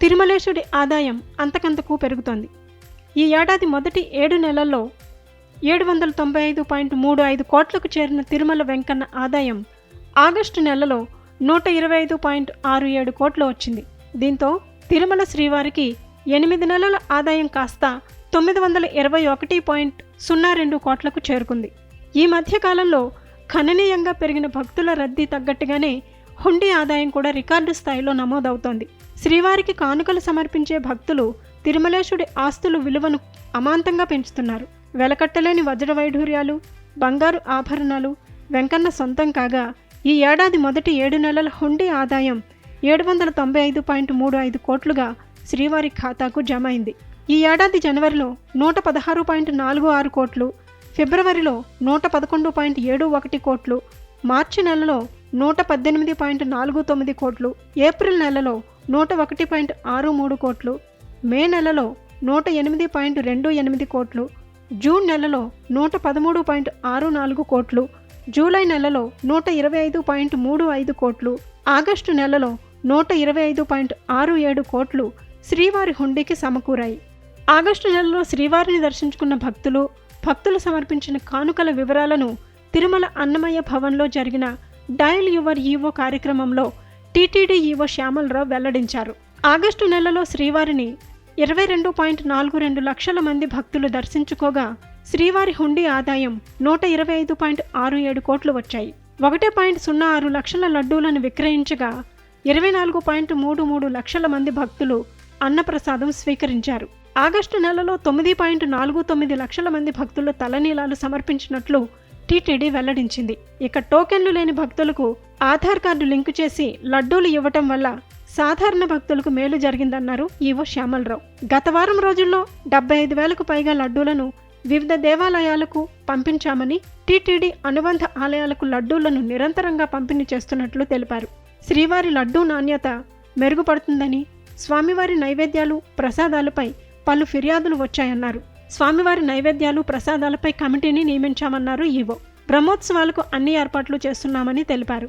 తిరుమలేశుడి ఆదాయం అంతకంతకు పెరుగుతోంది. ఈ ఏడాది మొదటి ఏడు నెలల్లో ఏడు వందల తొంభై ఐదు పాయింట్ మూడు ఐదు కోట్లకు చేరిన తిరుమల వెంకన్న ఆదాయం ఆగస్టు నెలలో నూట ఇరవై ఐదు పాయింట్ ఆరు ఏడు కోట్లు వచ్చింది. దీంతో తిరుమల శ్రీవారికి ఎనిమిది నెలల ఆదాయం కాస్త తొమ్మిది వందల ఇరవై ఒకటి పాయింట్ సున్నా రెండు కోట్లకు చేరుకుంది. ఈ మధ్యకాలంలో గణనీయంగా పెరిగిన భక్తుల రద్దీ తగ్గట్టుగానే హుండీ ఆదాయం కూడా రికార్డు స్థాయిలో నమోదవుతోంది. శ్రీవారికి కానుకలు సమర్పించే భక్తులు తిరుమలేశుడి ఆస్తుల విలువను అమాంతంగా పెంచుతున్నారు. వెలకట్టలేని వజ్ర వైఢూర్యాలు బంగారు ఆభరణాలు వెంకన్న సొంతం కాగా ఈ ఏడాది మొదటి ఏడు నెలల హుండీ ఆదాయం ఏడు వందల తొంభై ఐదు పాయింట్ మూడు ఐదు కోట్లుగా శ్రీవారి ఖాతాకు జమ అయింది ఈ ఏడాది జనవరిలో నూట పదహారు పాయింట్ నాలుగు ఆరు కోట్లు ఫిబ్రవరిలో నూట పదకొండు పాయింట్ ఏడు ఒకటి కోట్లు మార్చి నెలలో నూట పద్దెనిమిది పాయింట్ నాలుగు తొమ్మిది కోట్లు ఏప్రిల్ నెలలో నూట ఒకటి పాయింట్ ఆరు మూడు కోట్లు. మే నెలలో నూట ఎనిమిది పాయింట్ రెండు ఎనిమిది కోట్లు. జూన్ నెలలో నూట పదమూడు పాయింట్ ఆరు నాలుగు కోట్లు. జూలై నెలలో నూట ఇరవై ఐదు పాయింట్ మూడు ఐదు కోట్లు. ఆగస్టు నెలలో నూట ఇరవై ఐదు పాయింట్ ఆరు ఏడు కోట్లు శ్రీవారి హుండీకి సమకూరాయి. ఆగస్టు నెలలో శ్రీవారిని దర్శించుకున్న భక్తులు భక్తులు సమర్పించిన కానుకల వివరాలను తిరుమల అన్నమయ్య భవన్లో జరిగిన డయల్ యువర్ ఈవో కార్యక్రమంలో టీటీడీ ఈవో శ్యామలరావు వెల్లడించారు. ఆగస్టు నెలలో శ్రీవారిని ఇరవై రెండు పాయింట్ నాలుగు రెండు లక్షల మంది భక్తులు దర్శించుకోగా శ్రీవారి హుండీ ఆదాయం నూట ఇరవై ఐదు పాయింట్ ఆరు ఏడు కోట్లు వచ్చాయి. ఒకటి పాయింట్ సున్నా ఆరు లక్షల లడ్డూలను విక్రయించగా ఇరవై నాలుగు పాయింట్ మూడు మూడు లక్షల మంది భక్తులు అన్నప్రసాదం స్వీకరించారు. ఆగస్టు నెలలో తొమ్మిది పాయింట్ నాలుగు తొమ్మిది లక్షల మంది భక్తులు తలనీలాలు సమర్పించినట్లు టీటీడీ వెల్లడించింది. ఇక టోకెన్లు లేని భక్తులకు ఆధార్ కార్డు లింకు చేసి లడ్డూలు ఇవ్వటం వల్ల సాధారణ భక్తులకు మేలు జరిగిందన్నారు ఈవో శ్యామలరావు. గత వారం రోజుల్లో డెబ్బై ఐదు వేలకు పైగా లడ్డూలను వివిధ దేవాలయాలకు పంపించామని టీటీడీ అనుబంధ ఆలయాలకు లడ్డూలను నిరంతరంగా పంపిణీ చేస్తున్నట్లు తెలిపారు. శ్రీవారి లడ్డూ నాణ్యత మెరుగుపడుతుందని స్వామివారి నైవేద్యాలు ప్రసాదాలపై పలు ఫిర్యాదులు వచ్చాయన్నారు. స్వామివారి నైవేద్యాలు ప్రసాదాలపై కమిటీని నియమించామన్నారు ఈవో. బ్రహ్మోత్సవాలకు అన్ని ఏర్పాట్లు చేస్తున్నామని తెలిపారు